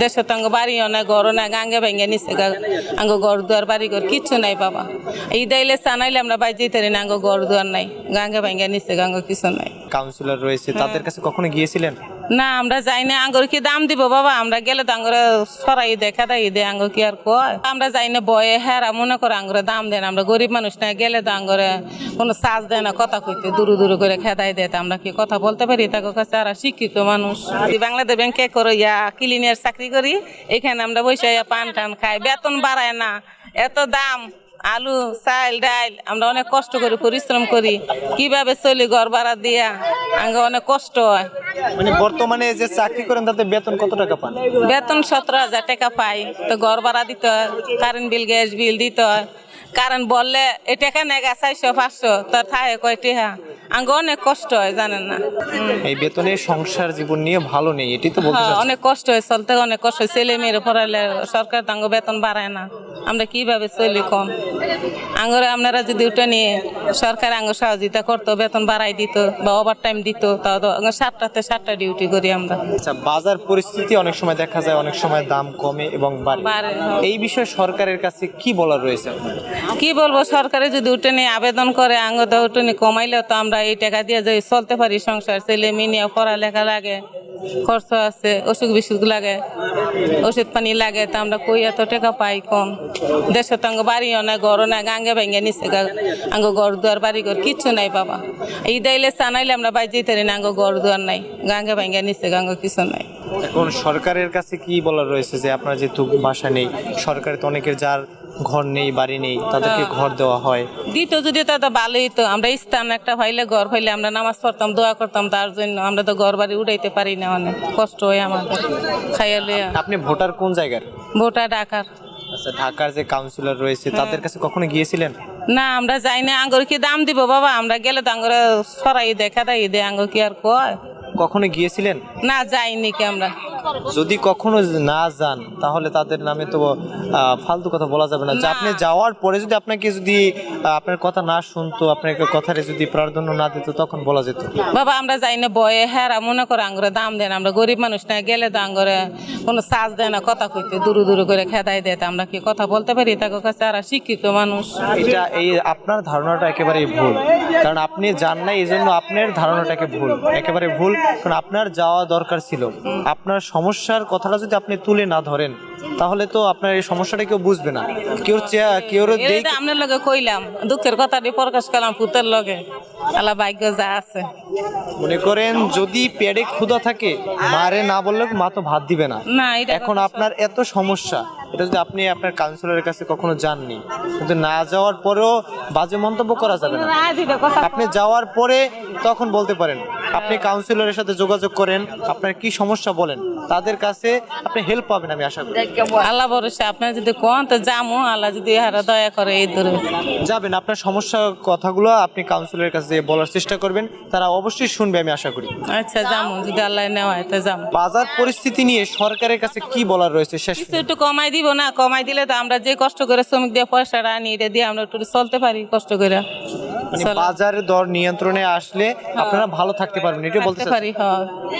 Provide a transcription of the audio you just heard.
দেশে তো আঙ্গ বাড়ি অনেক ঘর না গাঙ্গে ভেঙে নিছে আঙ্গ ঘর দুয়ার বাড়ি ঘর কিচ্ছু নাই বাবা। ঈদ আইলে সানাইলে আমরা বাই যেতে না আঙ্গ ঘর দুয়ার নাই গাঙ্গে ভেঙে নিছে গাঙ্গ কিছু নাই। কাউন্সিলর রয়েছে তাদের কাছে কখনো গিয়েছিলেন? না, আমরা যাই না, আঙ্গুর কি দাম দিব বাবা? আমরা গেলে তো আঙ্গরে সরাই দেখা দেয় দে আঙ্গুর কি আর কয়? আমরা যাই না, বয়ে হেরা মনে করে আঙ্গরে দাম দেন আমরা গরিব মানুষ না, গেলে তো আঙ্গরে কোনো সাজ দেয় না, কথা কইতে, দূর দূর করে খেদাই দেয়। তা আমরা কি কথা বলতে পারি? তাকে কাছে আর শিক্ষিত মানুষ। বাংলাদেশ ব্যাংকে করে, ইয়া ক্লিনিয়ার চাকরি করি, এখানে আমরা বসে পান টান খাই। বেতন বাড়ায় না, এত দাম। আলু চাল ডাল আমরা অনেক কষ্ট করি পরিশ্রম করি। কীভাবে চলি ঘর ভাড়া দিয়া? আঙ্গে অনেক কষ্ট হয়। মানে বর্তমানে যে চাকরি করেন তাতে বেতন কত টাকা পান? বেতন সতেরো হাজার টাকা পাই। তো ঘর ভাড়া দিতে হয় কারেন্ট বিল গ্যাস বিল দিতে হয়। কারেন্ট বললে এ টাকা নেগা চারশো পাঁচশো তোর থাকে কয় টিহা? আঙ্গ অনেক কষ্ট হয় জানেন না। এই বেতনে সংসার জীবন নিয়ে ভালো নেই এটি তো বলতে হ্যাঁ, অনেক কষ্ট হয় চলতে অনেক কষ্ট হয়। ছেলে মেয়ের পড়ালে সরকার তো বেতন বাড়ায় না। আমরা কীভাবে চলি কম? আঙ্গরে আপনারা যদি ওটা নিয়ে সরকার আঙ্গ সহযোগিতা করতো বেতন বাড়াই দিত বা ওভার টাইম দিত তাও তো সাতটাতে সাতটা ডিউটি করি আমরা। আচ্ছা বাজার পরিস্থিতি অনেক সময় দেখা যায় অনেক সময় দাম কমে এবং বাড়ে। হ্যাঁ। এই বিষয়ে সরকারের কাছে কি বলার রয়েছে কি বলব সরকারে যদি ওটা নিয়ে আবেদন করে আঙ্গ তো উঠে নিয়ে কমাইলেও তো আমরা এই টাকা দিয়ে যে চলতে পারি সংসার ছেলে মেয়ে নিয়ে পড়ালেখা লাগে খরচ আছে, অসুখ বিসুখ লাগে, ওষুধ পানি লাগে, তা আমরা কই এত টাকা পাই কম? দেশ তো আঙ্গ বাড়ি অনেক ঘর না গাঙ্গে ভেঙে নিচে আঙ্গ ঘর দুয়ার, বাড়ি ঘর, কিচ্ছু নাই বাবা। এই দাইলে সানাইলে আমরা বাই যেতে না, আঙ্গ ঘর দুয়ার নাই, গাঙ্গে ভেঙে নিচে গাঙ্গ কিছু নাই। এখন সরকারের কাছে কি বলার রয়েছে যে আপনার যেহেতু বাসা নেই সরকারে তো অনেকের যার ঘর নেই বাড়ি নেই তাদেরকে হ্যাঁ। ঘর দেওয়া হয়? দিত যদি তা তো ভালোই তো আমরা স্থান একটা পাইলে ঘর পাইলে আমরা নামাজ পড়তাম দোয়া করতাম তার জন্য আমরা তো ঘর বাড়ি উঠাইতে পারি না অনেক কষ্ট হয় আমাদের খাইয়া লইয়া। আপনি ভোটার কোন জায়গার? ভোটার ঢাকার। আচ্ছা ঢাকার যে কাউন্সিলর রয়েছে তাদের কাছে কখনো গিয়েছিলেন? না আমরা যাই না আঙ্গুর কি দাম দিব বাবা আমরা গেলে তো আঙ্গরে সরাই দেখা দেয় দে আঙ্গর কি আর কয়? কখনো গিয়েছিলেন? না যাইনি কি আমরা। যদি কখনো না যান তাহলে তাদের নামে তো ফালতু কথা বলা যাবে না। যে আপনি যাওয়ার পরে যদি আপনাকে যদি আপনার কথা না শুনতো আপনাকে কথারে যদি প্রার্থনা না দিত তখন বলা যেত। বাবা আমরা যাই না বয়ে হেরা মনে করে আঙ্গরে দাম দেন আমরা গরিব মানুষ না গেলে তো আঙ্গরে কোনো সাজ দেয় না কথা কইতে দূর দূর করে খেদাই দেয়। আমরা কি কথা বলতে পারি? তাকে কাছে আর শিক্ষিত মানুষ। এটা এই আপনার ধারণাটা একেবারেই ভুল। কারণ আপনি যান নাই এই জন্য আপনার ধারণাটাকে ভুল। একেবারে ভুল কারণ আপনার যাওয়া দরকার ছিল। আপনার সমস্যার কথাটা যদি আপনি তুলে না ধরেন তাহলে তো আপনার এই সমস্যাটা কেউ বুঝবে না। কেউ কেউ আপনার লগে কইলাম দুঃখের কথাটি প্রকাশ করলাম পুতের লগে। আল্লাহ ভাগ্য যা আছে। মনে করেন যদি পেটে ক্ষুধা থাকে মারে না বললে মা তো ভাত দিবে না। এখন আপনার এত সমস্যা এটা যদি আপনি আপনার কাউন্সিলরের কাছে কখনো যাননি কিন্তু না যাওয়ার পরেও বাজে মন্তব্য করা যাবে না। কথা আপনি যাওয়ার পরে তখন বলতে পারেন আপনি কাউন্সিলরের সাথে যোগাযোগ করেন আপনার কি সমস্যা বলেন? তাদের কাছে আপনি হেল্প পাবেন আমি আশা করি। আল্লাহ ভরসা আপনার যদি কোন তো যামু আল্লাহ যদি হারা দয়া করে এই দূরে। যাবেন আপনার সমস্যা কথাগুলো আপনি কাউন্সিলরের কাছে বলার চেষ্টা করবেন তারা অবশ্যই শুনবে আমি আশা করি। আচ্ছা যামু যদি আল্লাহ নেওয়া হয় তো যামু। বাজার পরিস্থিতি নিয়ে সরকারের কাছে কি বলার রয়েছে শেষ কিছু একটু কমাই দিব না কমাই দিলে তো আমরা যে কষ্ট করে শ্রমিক দিয়ে পয়সাটা আনি এটা দিয়ে আমরা একটু চলতে পারি কষ্ট করে। মানে বাজারের দর নিয়ন্ত্রণে আসলে আপনারা ভালো থাকতে পারবেন এটা বলতে পারি হ্যাঁ।